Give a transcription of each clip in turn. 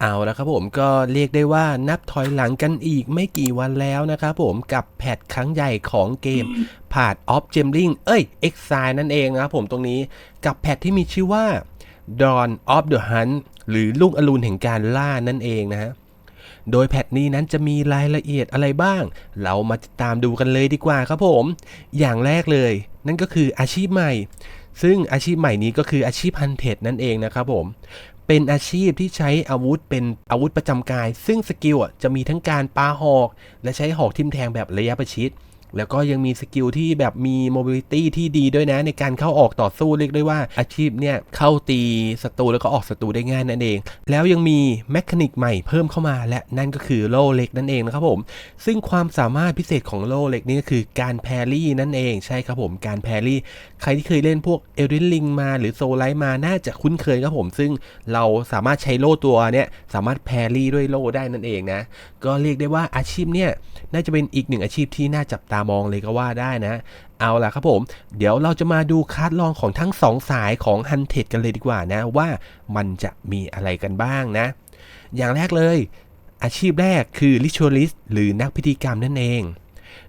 เอาละครับผมก็เรียกได้ว่านับถอยหลังกันอีกไม่กี่วันแล้วนะครับผมกับแพทครั้งใหญ่ของเกม p a t of Gambling เอ้ย Exile นั่นเองนะครับผมตรงนี้กับแพทที่มีชื่อว่า Dawn of the Hunt หรือลุงอรุณแห่งการล่านั่นเองนะฮะโดยแพทนี้นั้นจะมีรายละเอียดอะไรบ้าง เรามาติดตามดูกันเลยดีกว่าครับผม อย่างแรกเลย นั่นก็คืออาชีพใหม่ ซึ่งอาชีพใหม่นี้ก็คืออาชีพฮันเทดนั่นเองนะครับผม เป็นอาชีพที่ใช้อาวุธเป็นอาวุธประจำกาย ซึ่งสกิลอะจะมีทั้งการปาหอก และใช้หอกทิ่มแทงแบบระยะประชิด แล้วก็ยังมีสกิลที่แบบมีโมบิลิตี้ที่ดีด้วยนะ ในการเข้าออกต่อสู้เรียกได้ว่าอาชีพเนี่ย เข้าตีศัตรูแล้วก็ออกศัตรูได้ง่ายนั่นเอง แล้วยังมีแมคานิกใหม่เพิ่มเข้ามา และนั่นก็คือโล่เล็กนั่นเองนะครับผม ซึ่งความสามารถพิเศษของโล่เล็กนี่ก็คือการแพรี่นั่นเองใช่ครับผมการแพรี่ ใครที่เคยเล่นพวกเอลเดนลิงมาหรือโซไลท์มาน่าจะคุ้นเคยครับผม ซึ่งเราสามารถใช้โล่ตัวเนี้ยสามารถแพรรี่ด้วยโล่ได้นั่นเองนะก็เรียกได้ว่าอาชีพเนี่ยน่าจะเป็นอีกหนึ่งอาชีพที่น่าจับตามองเลยก็ว่าได้นะ เอาล่ะครับผม เดี๋ยวเราจะมาดูคัดลองของทั้งสองสายของ h u n t e d กันเลยดีกว่านะ ว่ามันจะมีอะไรกันบ้างนะ อย่างแรกเลย อาชีพแรกคือ Ritualist หรือนักพิธีกรรมนั่นเอง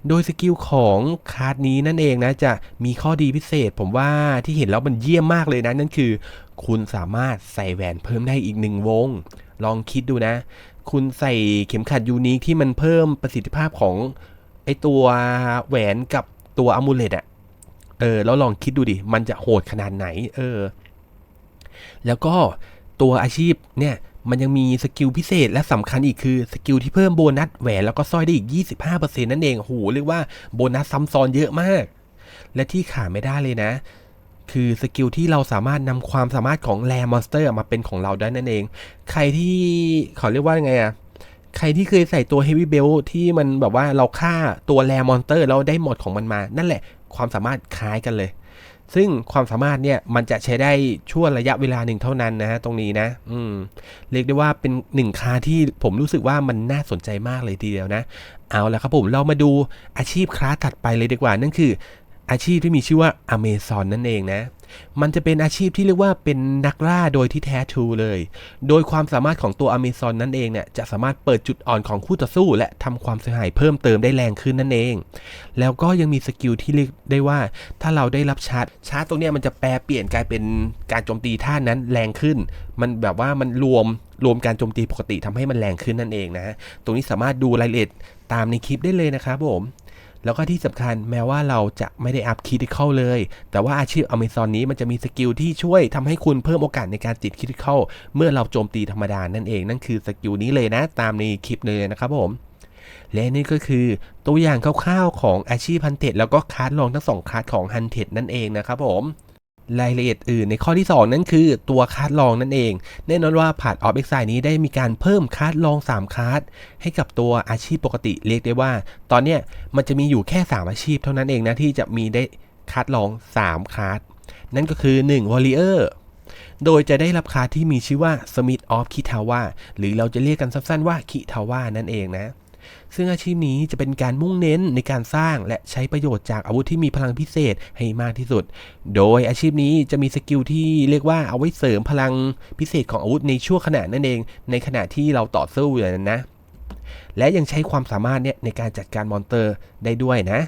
โดยสกิลของคาร์ดนี้นั่นเองนะ จะมีข้อดีพิเศษ ผมว่าที่เห็นแล้วมันเยี่ยมมากเลยนะ นั่นคือ คุณสามารถใส่แหวนเพิ่มได้อีกหนึ่งวง ลองคิดดูนะ คุณใส่เข็มขัดยูนิคที่มันเพิ่มประสิทธิภาพของ อตัวแหวนกับตัวอมูเลตอะเออแล้วลองคิดดูดิ มันจะโหดขนาดไหน เออ แล้วก็ตัวอาชีพเนี่ย มันยังมีสกิลพิเศษและสำคัญอีกคือ สกิลที่เพิ่มโบนัสแหวนแล้วก็สร้อยได้อีก 25%นั่นเองโหเรียกว่าโบนัสซ้ำซ้อนเยอะมาก และที่ขาดไม่ได้เลยนะ คือสกิลที่เราสามารถนำความสามารถของแรมอนสเตอร์มาเป็นของเราได้นั่นเอง ใครที่ขอเรียกว่าไงอะ ใครที่เคยใส่ตัว Heavy Belt ที่มันแบบว่าเราฆ่าตัวแรมอนเตอร์แล้วได้หมดของมันมา นั่นแหละความสามารถคล้ายกันเลย ซึ่งความสามารถเนี่ยมันจะใช้ได้ช่วงระยะเวลาหนึ่งเท่านั้นนะฮะตรงนี้นะ อืม เรียกได้ว่าเป็นหนึ่งคาที่ผมรู้สึกว่ามันน่าสนใจมากเลยทีเดียวนะ เอาละครับผมเรามาดูอาชีพคลาสถัดไปเลยดีกว่า นั่นคือ อาชีพที่มีชื่อว่าอเมซอนนั่นเองนะ มันจะเป็นอาชีพที่เรียกว่าเป็นนักล่าโดยที่แท้ทรูเลย โดยความสามารถของตัวอเมซอนนั่นเองเนี่ยจะสามารถเปิดจุดอ่อนของคู่ต่อสู้ และทำความเสียหายเพิ่มเติมได้แรงขึ้นนั่นเอง แล้วก็ยังมีสกิลที่เรียกได้ว่า ถ้าเราได้รับชาร์จชาร์จตรงนี้มันจะแปลเปลี่ยนกลายเป็นการโจมตีท่านั้นแรงขึ้น มันแบบว่ามันรวมรวมการโจมตีปกติทำให้มันแรงขึ้นนั่นเองนะ ตรงนี้สามารถดูรายละเอียดตามในคลิปได้เลยนะครับผม แล้วก็ที่สำคัญแม้ว่าเราจะไม่ได้อัพคิดเข้าเลย แต่ว่าอาชีพอเมซอนนี้มันจะมีสกิลที่ช่วยทำให้คุณเพิ่มโอกาสในการติดคิดเข้าเมื่อเราโจมตีธรรมดานั่นเองนั่นคือสกิลนี้เลยนะ ตามในคลิปเลยนะครับผมและนี่ก็คือตัวอย่างคร่าวๆของอาชีพฮันเทดแล้วก็คัดลองทั้งสองคัดของฮันเทดนั่นเองนะครับผม รายละเอียดอื่นในข้อที่ 2 นั่นคือตัวคาดลองนั่นเอง แน่นอนว่าผ่านออฟเอ็กไซนี้ได้มีการเพิ่มคาดลอง 3คาดให้กับตัวอาชีพปกติเรียกได้ว่า ตอนเนี้ยมันจะมีอยู่แค่ 3 อาชีพเท่านั้นเองนะที่จะมีได้คาดลอง 3คาดนั่นก็คือ 1 Warrior โดยจะได้รับคาที่มีชื่อว่า Smith of Kitawa หรือเราจะเรียกกันสั้นๆว่า Kitawa นั่นเองนะ ซึ่งอาชีพนี้จะเป็นการมุ่งเน้นในการสร้างและใช้ประโยชน์จากอาวุธที่มีพลังพิเศษให้มากที่สุด โดยอาชีพนี้จะมีสกิลที่เรียกว่าเอาไว้เสริมพลังพิเศษของอาวุธในช่วงขณะนั่นเอง ในขณะที่เราต่อสู้อยู่นั้นนะ และยังใช้ความสามารถเนี่ยในการจัดการมอนเตอร์ได้ด้วยนะ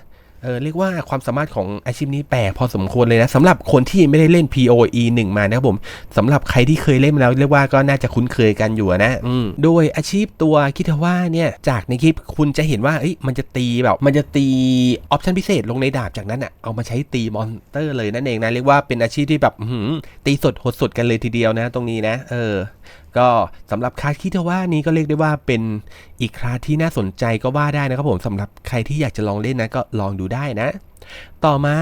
เออเรียกว่าความสามารถของอาชีพนี้แปลกพอสมควรเลยนะสำหรับคนที่ไม่ได้เล่น POE 1 มานะครับผมสำหรับใครที่เคยเล่นมาแล้วเรียกว่าก็น่าจะคุ้นเคยกันอยู่นะอืมโดยอาชีพตัวคิดว่าเนี่ยจากในคลิปคุณจะเห็นว่าเอ้ยมันจะตีแบบมันจะตีออปชันพิเศษลงในดาบจากนั้นอะเอามาใช้ตีมอนเตอร์เลยนั่นเองนะเรียกว่าเป็นอาชีพที่แบบอื้อหือตีสดหดสดกันเลยทีเดียวนะ ตรงนี้นะ เออ ก็สำหรับคาสคิดว่านี้ก็เรียกได้ว่าเป็นอีกคลาสที่น่าสนใจก็ว่าได้นะครับผมสำหรับใครที่อยากจะลองเล่นนะก็ลองดูได้นะ ต่อมา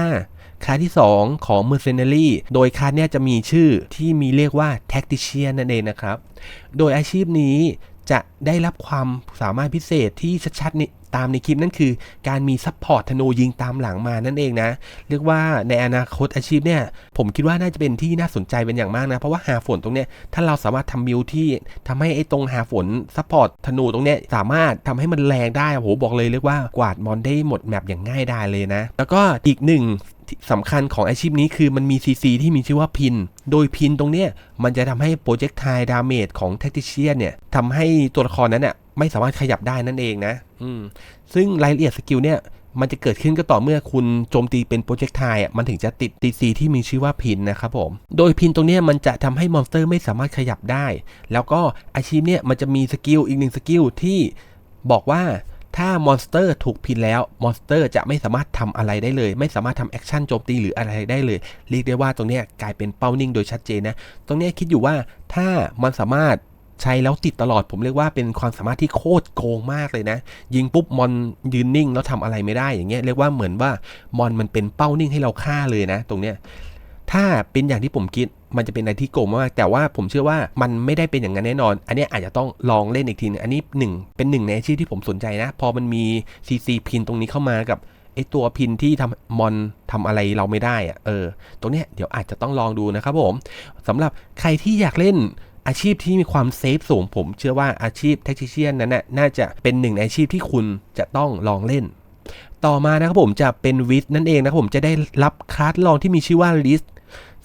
คลาสที่ 2 ของ Mercenary โดยคลาสเนี่ยจะมีชื่อที่มีเรียกว่า Tactician นั่นเองนะครับ โดยอาชีพนี้จะได้รับความสามารถพิเศษที่ชัดๆนี่ ตามในคลิปนั่นคือ การมีซัพพอร์ตธนูยิงตามหลังมานั่นเองนะ เรียกว่าในอนาคตอาชีพเนี่ยผมคิดว่าน่าจะเป็นที่น่าสนใจเป็นอย่างมากนะ เพราะว่าหาฝนตรงเนี้ยถ้าเราสามารถทำบิลที่ทำให้ไอ้ตรงหาฝนซัพพอร์ตธนูตรงเนี้ยสามารถทำให้มันแรงได้โอ้โหบอกเลยเรียกว่ากวาดมอนได้หมดแมปอย่างง่ายได้เลยนะ แล้วก็อีกหนึ่งสำคัญของอาชีพนี้คือมันมี CC ที่มีชื่อว่าพิน โดยพินตรงเนี้ยมันจะทำให้โปรเจกต์ไทดาเมจของแท็กติเชียนเนี่ยทำให้ตัวละครนั้นน่ะ ไม่สามารถขยับได้นั่นเองนะอืมซึ่งรายละเอียดสกิลเนี่ยมันจะเกิดขึ้นก็ต่อเมื่อคุณโจมตีเป็นโปรเจกต์ไทอะมันถึงจะติด DC ที่มีชื่อว่าพินนะครับผม โดยพินตรงเนี้ยมันจะทำให้มอนสเตอร์ไม่สามารถขยับได้ แล้วก็อาชีพเนี่ยมันจะมีสกิลอีกหนึ่งสกิลที่บอกว่าถ้ามอนสเตอร์ถูกพินแล้วมอนสเตอร์จะไม่สามารถทำอะไรได้เลย ไม่สามารถทำแอคชั่นโจมตีหรืออะไรได้เลย เรียกได้ว่าตรงเนี้ยกลายเป็นเป้านิ่งโดยชัดเจนนะ ตรงเนี้ยคิดอยู่ว่าถ้ามันสามารถ ใช้แล้วติดตลอดผมเรียกว่าเป็นความสามารถที่โคตรโกงมากเลยนะ ยิงปุ๊บมอนยืนนิ่งแล้วทำอะไรไม่ได้อย่างเงี้ยเรียกว่าเหมือนว่ามอนมันเป็นเป้านิ่งให้เราฆ่าเลยนะ ตรงเนี้ยถ้าเป็นอย่างที่ผมคิดมันจะเป็นอะไรที่โกงมากแต่ว่าผมเชื่อว่ามันไม่ได้เป็นอย่างนั้นแน่นอน อันนี้อาจจะต้องลองเล่นอีกทีนึงอันนี้หนึ่งเป็นหนึ่งในอาชีพที่ผมสนใจนะ พอมันมี CC พินตรงนี้เข้ามากับไอตัวพินที่ทำมอนทำอะไรเราไม่ได้อะเออ ตรงเนี้ยเดี๋ยวอาจจะต้องลองดูนะครับผมสำหรับใครที่อยากเล่น อาชีพที่มีความเซฟสูง ผมเชื่อว่าอาชีพแท็กซิเชียนนั้นน่ะน่าจะเป็นหนึ่งในอาชีพที่คุณจะต้องลองเล่น ต่อมานะครับผมจะเป็นวิทนั่นเองนะครับผมจะได้รับคลาสลองที่มีชื่อว่าลิส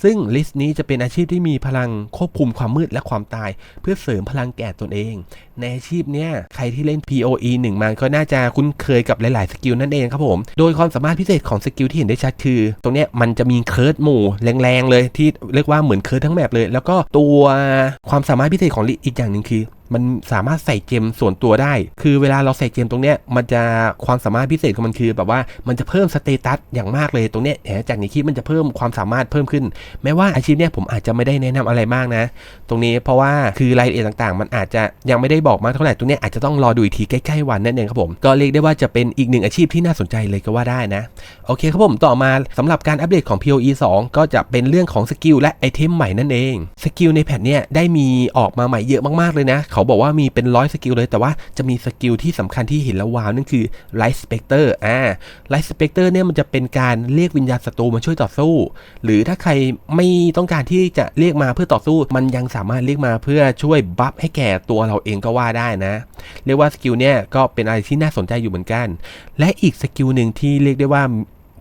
ซึ่งลิสต์นี้จะเป็นอาชีพที่มีพลังควบคุมความมืดและความตาย เพื่อเสริมพลังแก่ตนเอง ในอาชีพเนี้ยใครที่เล่น POE 1มาก็น่าจะคุ้นเคยกับหลาย ๆ สกิลนั่นเองครับผม โดยความสามารถพิเศษของสกิลที่เห็นได้ชัดคือ ตรงเนี้ยมันจะมีเคิร์ดหมู่แรง ๆ เลยที่เรียกว่าเหมือนเคิร์ดทั้งแมปเลย แล้วก็ตัวความสามารถพิเศษของลิสอีกอย่างหนึ่งคือ มันสามารถใส่เจมส่วนตัวได้ คือเวลาเราใส่เจมตรงเนี้ย มันจะความสามารถพิเศษของมันคือ แบบว่ามันจะเพิ่มสเตตัสอย่างมากเลยตรงเนี้ยจากในคลิปมันจะเพิ่มความสามารถเพิ่มขึ้น แม้ว่าอาชีพเนี้ยผมอาจจะไม่ได้แนะนำอะไรมากนะ ตรงนี้เพราะว่าคือรายละเอียดต่างๆ มันอาจจะยังไม่ได้บอกมากเท่าไหร่ตรงเนี้ยอาจจะต้องรอดูอีกทีใกล้ๆวันนั่นเองครับผมก็เรียกได้ว่าจะเป็นอีกหนึ่งอาชีพที่น่าสนใจเลยก็ว่าได้นะโอเคครับผมต่อมาสำหรับการอัปเดตของ PoE 2 ก็จะเป็นเรื่องของสกิลและไอเทมใหม่นั่นเองสกิลในแพทเนี่ยได้มีออกมาใหม่เยอะมากๆเลยนะเขาบอกว่ามีเป็นร้อยสกิลเลย แต่ว่าจะมีสกิลที่สำคัญที่เห็นแล้วว้าวนั่นคือ Light Spectre อ่า Light Spectre เนี่ยมันจะเป็นการเรียกวิญญาณศัตรูมาช่วยต่อสู้ หรือถ้าใครไม่ต้องการที่จะเรียกมาเพื่อต่อสู้ มันยังสามารถเรียกมาเพื่อช่วยบัฟให้แก่ตัวเราเองก็ว่าได้นะ เรียกว่าสกิลเนี่ยก็เป็นอะไรที่น่าสนใจอยู่เหมือนกัน และอีกสกิลหนึ่งที่เรียกได้ว่า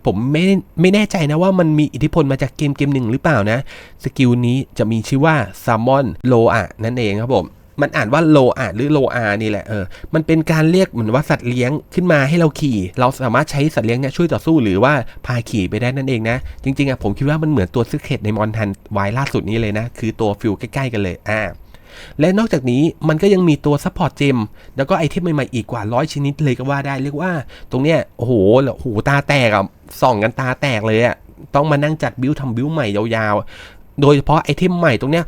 ผมไม่ไม่แน่ใจนะว่ามันมีอิทธิพลมาจากเกมเกมหนึ่งหรือเปล่านะ สกิลนี้จะมีชื่อว่า s a m m o n l o a นั่นเองครับผม มันอ่านว่าโลอาหรือโลอานี่แหละเออมันเป็นการเรียกเหมือนว่าสัตว์เลี้ยงขึ้นมาให้เราขี่ เราสามารถใช้สัตว์เลี้ยงเนี่ยช่วยต่อสู้หรือว่าพาขี่ไปได้นั่นเองนะ จริงๆอะผมคิดว่ามันเหมือนตัวซึเคตในมอนทันวายล่าสุดนี้เลยนะ คือตัวฟิลใกล้ๆกันเลยอ่าและนอกจากนี้มันก็ยังมีตัวซัพพอร์ตเจมแล้วก็ไอเทมใหม่ๆอีกกว่าร้อยชนิดเลยก็ว่าได้เรียกว่า ตรงเนี้ยโอ้โหหูตาแตกอะส่องกันตาแตกเลยอะต้องมานั่งจัดบิวทำบิวใหม่ยาวๆ โดยเฉพาะไอเทมใหม่ตรงเนี้ย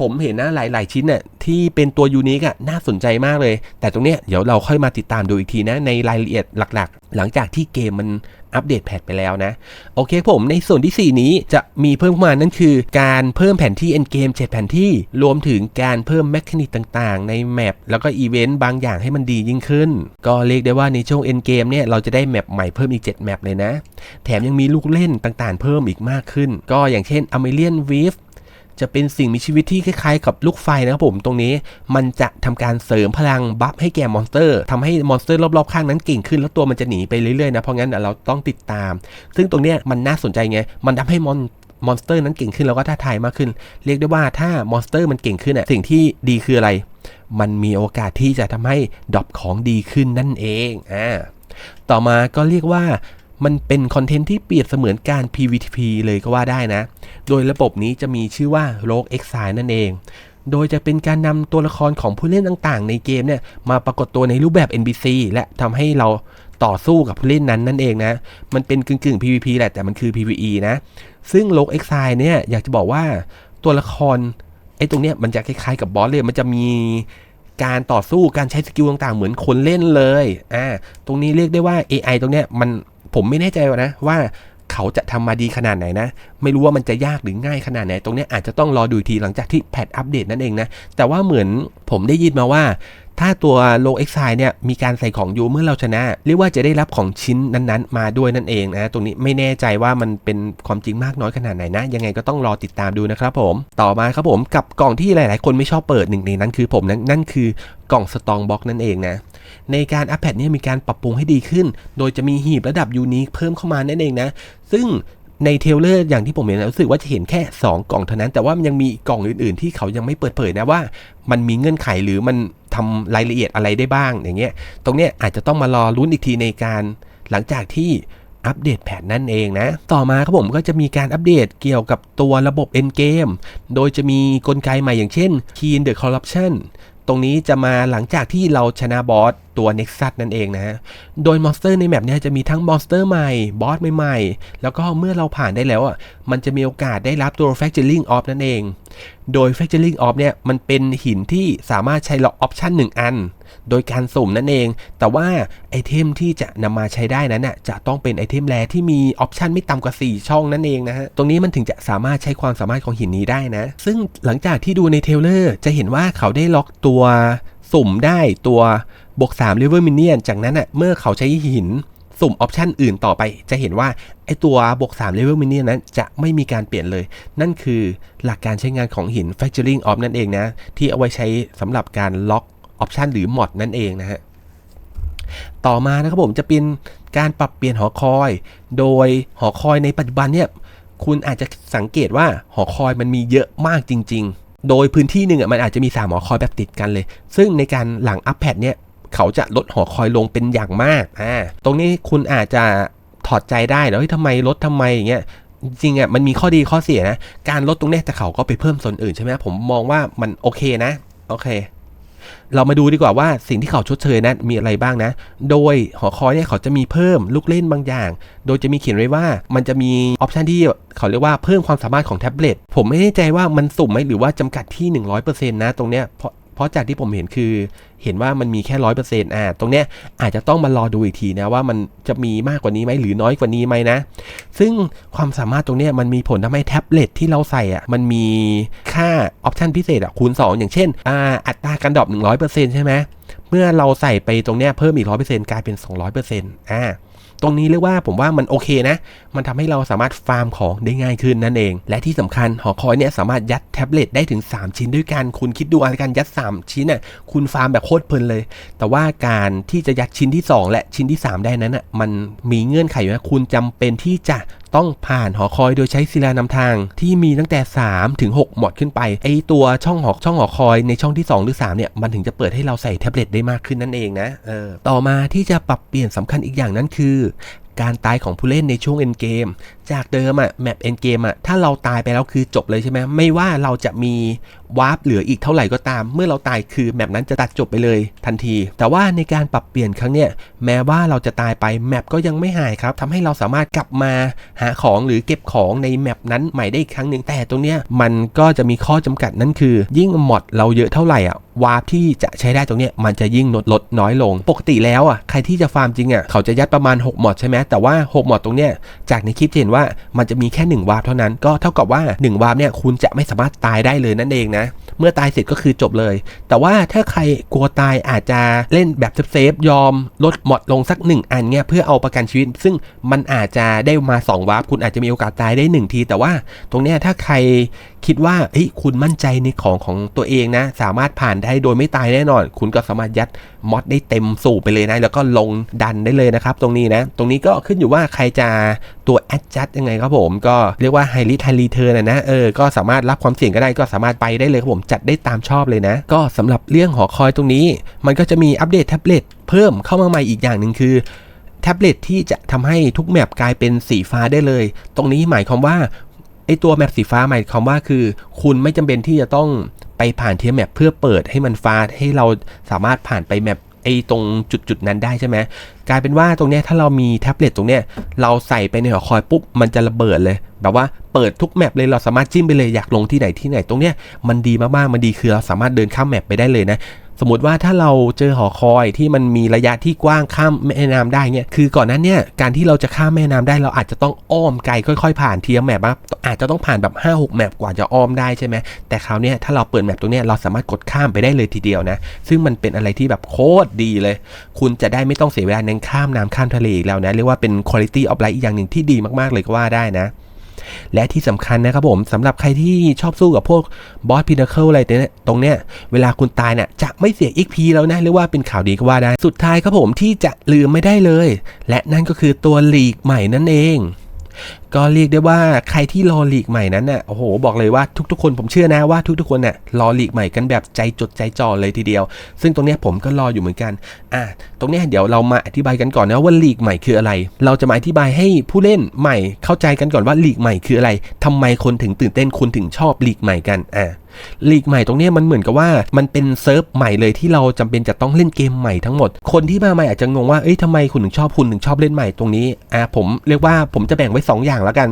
ผมเห็นนะหลาย ๆ ชิ้นน่ะที่เป็นตัวยูนิคอะน่าสนใจมากเลย แต่ตรงเนี้ยเดี๋ยวเราค่อยมาติดตามดูอีกทีนะในรายละเอียดหลัก ๆ หลังจากที่เกมมันอัปเดตแพทไปแล้วนะ โอเคผมในส่วนที่ 4 นี้จะมีเพิ่มเข้ามานั่นคือ การเพิ่มแผนที่ Endgame 7แผนที่รวมถึงการเพิ่มแมคานิกต่าง ๆ ในแมปแล้วก็อีเวนต์บางอย่างให้มันดียิ่งขึ้น ก็เรียกได้ว่าในช่วง Endgame เนี่ยเราจะได้แมปใหม่เพิ่มอีก 7 แมปเลยนะ แถมยังมีลูกเล่นต่าง ๆ เพิ่มอีกมากขึ้น ก็อย่างเช่น a m e l i a n w e a v e จะเป็นสิ่งมีชีวิตที่คล้ายๆกับลูกไฟนะครับผมตรงนี้มันจะทำการเสริมพลังบัฟให้แก่มอนสเตอร์ทำให้มอนสเตอร์รอบๆข้างนั้นเก่งขึ้น แล้วตัวมันจะหนีไปเรื่อยๆนะเพราะงั้นเราต้องติดตาม ซึ่งตรงนี้มันน่าสนใจไงมันทำให้มอนมอนสเตอร์นั้นเก่งขึ้นแล้วก็ท้าทายมากขึ้น เรียกได้ว่าถ้ามอนสเตอร์มันเก่งขึ้นอะสิ่งที่ดีคืออะไร มันมีโอกาสที่จะทำให้ดรอปของดีขึ้นนั่นเองอ่าต่อมาก็เรียกว่า มันเป็นคอนเทนต์ที่เปรียบเสมือนการ PVTP เลยก็ว่าได้นะ โดยระบบนี้จะมีชื่อว่า Rogue Exile นั่นเอง โดยจะเป็นการนำตัวละครของผู้เล่นต่างๆ ในเกมเนี่ยมาปรากฏตัวในรูปแบบ NPC และทำให้เราต่อสู้กับผู้เล่นนั้นนั่นเองนะ มันเป็นกึ่งๆ PVP แหละแต่มันคือ PVE นะ ซึ่ง Rogue Exile เนี่ยอยากจะบอกว่าตัวละครไอ้ตรงเนี้ยมันจะคล้ายๆกับบอสเลย มันจะมีการต่อสู้การใช้สกิลต่างๆ เหมือนคนเล่นเลย อ่า ตรงนี้เรียกได้ว่า AI ตรงเนี้ยมัน ผมไม่แน่ใจนะว่าเขาจะทำมาดีขนาดไหนนะ ไม่รู้ว่ามันจะยากหรือง่ายขนาดไหน ตรงนี้อาจจะต้องรอดูทีหลังจากที่แพทอัปเดตนั่นเองนะ แต่ว่าเหมือนผมได้ยินมาว่า ถ้าตัวโลเอ็กไซเนี่ยมีการใส่ของยูเมื่อเราชนะ เรียกว่าจะได้รับของชิ้นนั้นๆ มาด้วยนั่นเองนะ ตรงนี้ไม่แน่ใจว่ามันเป็นความจริงมากน้อยขนาดไหนนะ ยังไงก็ต้องรอติดตามดูนะครับผม ต่อมาครับผมกับกล่องที่หลาย ๆ คนไม่ชอบเปิดหนึ่งในนั้นคือผมนั้นนั่นคือ กล่องสตองบ็อกนั่นเองนะ ในการอัปเดตนี่ยมีการปรับปรุงให้ดีขึ้น โดยจะมีหีบระดับยูนิคเพิ่มเข้ามานั่นเองนะ ซึ่งในเทเลอร์อย่างที่ผมเห็นรู้สึกว่าจะเห็นแค่ 2 กล่องเท่านั้น แต่ว่ามันยังมีกล่องอื่นๆ ที่เขายังไม่เปิดเผยนะว่า มันมีเงื่อนไขหรือมันทำรายละเอียดอะไรได้บ้างอย่างเงี้ยตรงเนี้ยอาจจะต้องมารอลุ้นอีกทีในการหลังจากที่อัปเดตแผนนั่นเองนะ ต่อมาครับผมก็จะมีการอัปเดตเกี่ยวกับตัวระบบ Endgame โดยจะมีกลไกใหม่อย่างเช่น Key in the Corruption รงนี้จะมาหลังจากที่เราชนะบอส ตัว Nexus นั่นเองนะโดยมอนสเตอร์ในแมปเนี้ยจะมีทั้งมอนสเตอร์ใหม่ บอสใหม่ๆ แล้วก็เมื่อเราผ่านได้แล้วอะ มันจะมีโอกาสได้รับตัว f a c t u r i n g Off นั่นเอง โดย f a c t u r i n g Off เนี่ย มันเป็นหินที่สามารถใช้ล็อกออปชัน1อัน โดยการสุ่มนั่นเอง แต่ว่าไอเทมที่จะนำมาใช้ได้นั้นน่ะจะต้องเป็นไอเทมแรที่มีออปชันไม่ต่ำกว่า 4 ช่องนั่นเองนะฮะ ตรงนี้มันถึงจะสามารถใช้ความสามารถของหินนี้ได้นะ ซึ่งหลังจากที่ดูในเทเลอร์จะเห็นว่าเขาได้ล็อกตัวสุ่มได้ตัว บวก3 Level Minion จากนั้นอะเมื่อเขาใช้หินสุ่มออปชันอื่นต่อไปจะเห็นว่า ไอตัวบวก3 Level Minion นั้นจะไม่มีการเปลี่ยนเลย นั่นคือหลักการใช้งานของหิน Fracturing Off นั่นเองนะ ที่เอาไว้ใช้สำหรับการล็อกออปชันหรือมอดนั่นเองนะฮะ ต่อมานะครับผมจะเป็นการปรับเปลี่ยนหอคอย โดยหอคอยในปัจจุบันเนี่ย คุณอาจจะสังเกตว่าหอคอยมันมีเยอะมากจริง ๆ โดยพื้นที่หนึ่งอะมันอาจจะมี3หอคอยแบบติดกันเลย ซึ่งในการหลังอัปแพดเนี่ย เขาจะลดหอคอยลงเป็นอย่างมากอ่าตรงนี้คุณอาจจะถอดใจได้แล้วทำไมลดทำไมอย่างเงี้ยจริงอะมันมีข้อดีข้อเสียนะ การลดตรงเนี้ยแต่เขาก็ไปเพิ่มส่วนอื่นใช่ไหมผมมองว่ามันโอเคนะ โอเค เรามาดูดีกว่าว่าสิ่งที่เขาชดเชยนั้นมีอะไรบ้างนะ โดยหอคอยเนี่ยเขาจะมีเพิ่มลูกเล่นบางอย่าง โดยจะมีเขียนไว้ว่ามันจะมีออปชันที่เขาเรียกว่าเพิ่มความสามารถของแท็บเล็ตผมไม่แน่ใจว่ามันสุ่มไหมหรือว่าจำกัดที่ 100%นะตรงเนี้ยเพราะ ราะจากที่ผมเห็นคือเห็นว่ามันมีแค่ร้อยเปอร์เซ็นต์อ่าตรงเนี้ยอาจจะต้องมารอดูอีกทีนะว่ามันจะมีมากกว่านี้ไหมหรือน้อยกว่านี้ไหมนะ ซึ่งความสามารถตรงเนี้ยมันมีผลทำให้แท็บเล็ตที่เราใส่อะมันมีค่าออปชันพิเศษอะคูณ 2 อย่างเช่นอ่าอัตราการดรอป100%ใช่ไหมเมื่อเราใส่ไปตรงเนี้ยเพิ่มอีก100%กลายเป็น 200%อ่า ตรงนี้เรียกว่าผมว่ามันโอเคนะ มันทำให้เราสามารถฟาร์มของได้ง่ายขึ้นนั่นเอง และที่สำคัญหอคอยเนี่ยสามารถยัดแท็บเล็ตได้ถึง 3 ชิ้นด้วยกัน คุณคิดดูอะไรกันยัด 3 ชิ้นน่ะคุณฟาร์มแบบโคตรเพลินเลย แต่ว่าการที่จะยัดชิ้นที่ 2 และชิ้นที่ 3 ได้นั้นอะมันมีเงื่อนไขอยู่นะคุณจำเป็นที่จะต้องผ่านหอคอยโดยใช้ศิลานำทางที่มีตั้งแต่ 3 ถึง 6 หมดขึ้นไป ไอตัวช่องหอกช่องหอคอยในช่องที่ 2 หรือ 3 เนี่ย มันถึงจะเปิดให้เราใส่แท็บเล็ตได้มากขึ้นนั่นเองนะเออต่อมาที่จะปรับเปลี่ยนสำคัญอีกอย่างนั้นคือชื่อ การตายของผู้เล่นในช่วงเอ็นเกมจากเดิมอะแมปเอ็นเกมอะถ้าเราตายไปแล้วคือจบเลยใช่ไหมไม่ว่าเราจะมีวาร์ปเหลืออีกเท่าไหร่ก็ตาม เมื่อเราตายคือแมปนั้นจะตัดจบไปเลยทันที แต่ว่าในการปรับเปลี่ยนครั้งเนี้ยแม้ว่าเราจะตายไปแมปก็ยังไม่หายครับทำให้เราสามารถกลับมาหาของหรือเก็บของในแมปนั้นใหม่ได้อีกครั้งหนึ่งแต่ตรงเนี้ยมันก็จะมีข้อจำกัดนั่นคือ ยิ่งมอดเราเยอะเท่าไหร่อะวาร์ปที่จะใช้ได้ตรงเนี้ยมันจะยิ่งลดลดน้อยลง ปกติแล้วอะใครที่จะฟาร์มจริงอะเขาจะยัดประมาณ6มอดใช่ไหมแต่ว่า6มอดตรงเนี้ยจากในคลิปจะเห็นว่ามันจะมีแค่ 1 วาร์ปเท่านั้น ก็เท่ากับว่า 1 วาร์ปเนี่ยคุณจะไม่สามารถตายได้เลยนั่นเองนะ เมื่อตายเสร็จก็คือจบเลย แต่ว่าถ้าใครกลัวตายอาจจะเล่นแบบเซฟยอมลดหมดลงสัก 1 อันเนี่ยเพื่อเอาประกันชีวิต ซึ่งมันอาจจะได้มา 2 วาร์ปคุณอาจจะมีโอกาสตายได้ 1 ที แต่ว่าตรงเนี้ยถ้าใครคิดว่าเฮ้ยคุณมั่นใจในของของตัวเองนะ สามารถผ่านได้โดยไม่ตายแน่นอน คุณก็สามารถยัดมอดได้เต็มสูบไปเลยนะ แล้วก็ลงดันได้เลยนะครับ ตรงนี้นะ ตรงนี้ก็ขึ้นอยู่ว่าใครจะตัว adjust ยังไงครับผม ก็เรียกว่า high risk high return นะนะเออก็สามารถรับความเสี่ยงก็ได้ก็สามารถไปได้เลยครับผมจัดได้ตามชอบเลยนะ ก็สำหรับเรื่องหอคอยตรงนี้ มันก็จะมีอัปเดตแท็บเล็ตเพิ่มเข้ามาใหม่อีกอย่างหนึ่งคือแท็บเล็ตที่จะทำให้ทุกแมปกลายเป็นสีฟ้าได้เลย ตรงนี้หมายความว่าไอตัวแมปสีฟ้าหมายความว่าคือ คุณไม่จำเป็นที่จะต้องไปผ่านเทียแมปเพื่อเปิดให้มันฟ้าให้เราสามารถผ่านไปแมป ไอ้ตรงจุดจุดๆนั้นได้ใช่ไหมกลายเป็นว่าตรงเนี้ยถ้าเรามีแท็บเล็ตตรงเนี้ยเราใส่ไปในหอคอยปุ๊บมันจะระเบิดเลย แบบว่าเปิดทุกแมปเลยเราสามารถจิ้มไปเลยอยากลงที่ไหนที่ไหนตรงเนี้ยมันดีมากๆมันดีคือเราสามารถเดินข้ามแมปไปได้เลยนะ สมมติว่าถ้าเราเจอหอคอยที่มันมีระยะที่กว้างข้ามแม่น้ำได้เนี่ยคือก่อนนั้นเนี่ยการที่เราจะข้ามแม่น้ำได้เราอาจจะต้องอ้อมไกลค่อย ๆ ผ่านเทียมแมปว่าอาจจะต้องผ่านแบบ 5 6 แมปกว่าจะอ้อมได้ใช่ไหมแต่คราวเนี้ยถ้าเราเปิดแมปตรงเนี้ยเราสามารถกดข้ามไปได้เลยทีเดียวนะ ซึ่งมันเป็นอะไรที่แบบโคตรดีเลย คุณจะได้ไม่ต้องเสียเวลาในข้ามน้ำข้ามทะเลอีกแล้วนะเรียกว่าเป็น quality of life อีกอย่างหนึ่งที่ดีมากๆเลยก็ว่าได้นะ และที่สำคัญนะครับผมสำหรับใครที่ชอบสู้กับพวกบอสพินาเคิลอะไรเนี่ยตรงเนี้ยเวลาคุณตายเนี่ยจะไม่เสียไอพีแล้วนะเรียกว่าเป็นข่าวดีก็ว่าได้สุดท้ายครับผมที่จะลืมไม่ได้เลย และนั่นก็คือตัวหลีกใหม่นั่นเอง ก็เรียกได้ว่าใครที่รอลีกใหม่นั้นน่ะโอ้โหบอกเลยว่าทุกๆคนผมเชื่อนะว่าทุกๆคนน่ะรอลีกใหม่กันแบบใจจดใจจ่อเลยทีเดียว ซึ่งตรงนี้ผมก็รออยู่เหมือนกันอะตรงนี้เดี๋ยวเรามาอธิบายกันก่อนนะว่าลีกใหม่คืออะไร เราจะมาอธิบายให้ผู้เล่นใหม่เข้าใจกันก่อนว่าลีกใหม่คืออะไรทำไมคนถึงตื่นเต้นคนถึงชอบลีกใหม่กันอะ ลีกใหม่ตรงนี้มันเหมือนกับว่ามันเป็นเซิร์ฟใหม่เลยที่เราจำเป็นจะต้องเล่นเกมใหม่ทั้งหมด คนที่มาใหม่อาจจะงงว่าเอ้ยทำไมคุณถึงชอบคุณถึงชอบเล่นใหม่ตรงนี้อ่าผมเรียกว่าผมจะแบ่งไว้ 2 อย่างแล้วกัน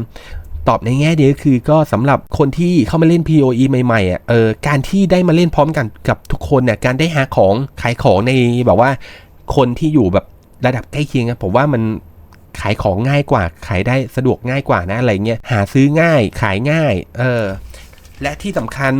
ตอบในแง่เดียวคือก็สำหรับคนที่เข้ามาเล่น POE ใหม่ๆอะเออการที่ได้มาเล่นพร้อมกันกับทุกคนเนี่ยการได้หาของขายของในแบบว่า คนที่อยู่แบบระดับใกล้เคียงผมว่ามันขายของง่ายกว่า ขายได้สะดวกง่ายกว่านะอะไรเงี้ยหาซื้อง่ายขายง่าย เออ และที่สำคัญ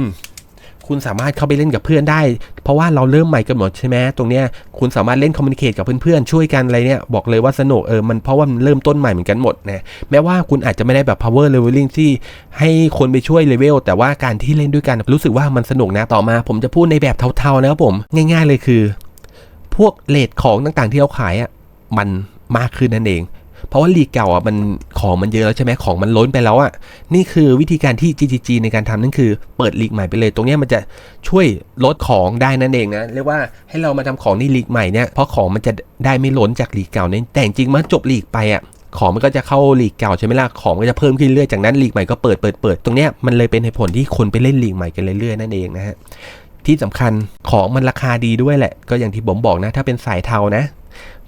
คุณสามารถเข้าไปเล่นกับเพื่อนได้ เพราะว่าเราเริ่มใหม่กันหมดใช่ไหมตรงเนี้ยคุณสามารถเล่นคอมมิวนิเคตกับเพื่อนๆ ช่วยกันอะไรเนี่ยบอกเลยว่าสนุกเออมันเพราะว่ามันเริ่มต้นใหม่เหมือนกันหมดนะแม้ว่าคุณอาจจะไม่ได้แบบ power leveling ที่ให้คนไปช่วยเลเวลแต่ว่าการที่เล่นด้วยกันรู้สึกว่ามันสนุกนะต่อมา ผมจะพูดในแบบเทาๆนะครับผมง่าย ๆเลยคือ พวกเลทของต่างๆที่เราขายอะมันมากขึ้นนั่นเอง เพราะว่าลีกเก่าอะมันของมันเยอะแล้วใช่ไหมของมันล้นไปแล้วอะนี่คือวิธีการที่ GGG ในการทำนั่นคือเปิดลีกใหม่ไปเลย ตรงนี้มันจะช่วยลดของได้นั่นเองนะเรียกว่าให้เรามาทำของในลีกใหม่เนี่ยเพราะของมันจะได้ไม่ล้นจากลีกเก่าเนี่ยแต่จริงมันจบลีกไปอะของมันก็จะเข้าลีกเก่าใช่ไหมล่ะ ของมันก็จะเพิ่มขึ้นเรื่อยจากนั้นลีกใหม่ก็เปิดเปิดเปิดตรงเนี้ยมันเลยเป็นเหตุผลที่คนไปเล่นลีกใหม่กันเรื่อยๆนั่นเองนะฮะที่สำคัญของมันราคาดีด้วยแหละ ก็อย่างที่ผมบอกนะ ถ้าเป็นสายเทานะ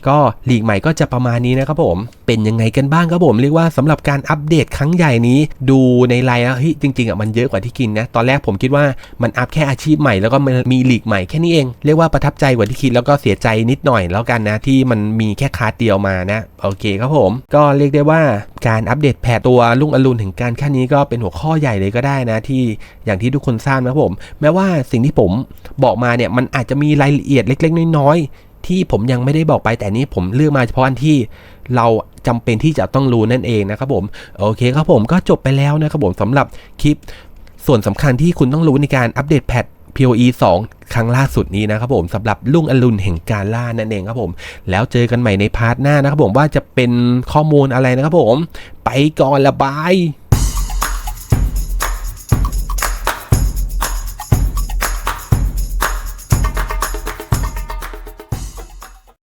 ก็ลีกใหม่ก็จะประมาณนี้นะครับผม เป็นยังไงกันบ้างครับผม เรียกว่าสำหรับการอัปเดตครั้งใหญ่นี้ ดูในไลน์แล้วเฮ้ยจริงๆอะมันเยอะกว่าที่กินนะ ตอนแรกผมคิดว่ามันอัพแค่อาชีพใหม่แล้วก็มันมีลีกใหม่แค่นี้เอง เรียกว่าประทับใจกว่าที่คิดแล้วก็เสียใจนิดหน่อยแล้วกันนะ ที่มันมีแค่คาร์ดเดียวมานะ โอเคครับผม ก็เรียกได้ว่าการอัปเดตแพทตัวลุงอรุณถึงการแค่นี้ก็เป็นหัวข้อใหญ่เลยก็ได้นะที่อย่างที่ทุกคนทราบนะครับผม แม้ว่าสิ่งที่ผมบอกมาเนี่ยมันอาจจะมีรายละเอียดเล็ก ๆ น้อยๆ ที่ผมยังไม่ได้บอกไปแต่นี้ผมเลือกมาเฉพาะอันที่เราจำเป็นที่จะต้องรู้นั่นเองนะครับผมโอเคครับผมก็จบไปแล้วนะครับผมสำหรับคลิป ส่วนสำคัญที่คุณต้องรู้ในการอัปเดตแพท POE 2 ครั้งล่าสุดนี้นะครับผมสำหรับลุงอรุณแห่งการล่านั่นเองครับผม แล้วเจอกันใหม่ในพาร์ทหน้านะครับผมว่าจะเป็นข้อมูลอะไรนะครับผม ไปก่อนละบาย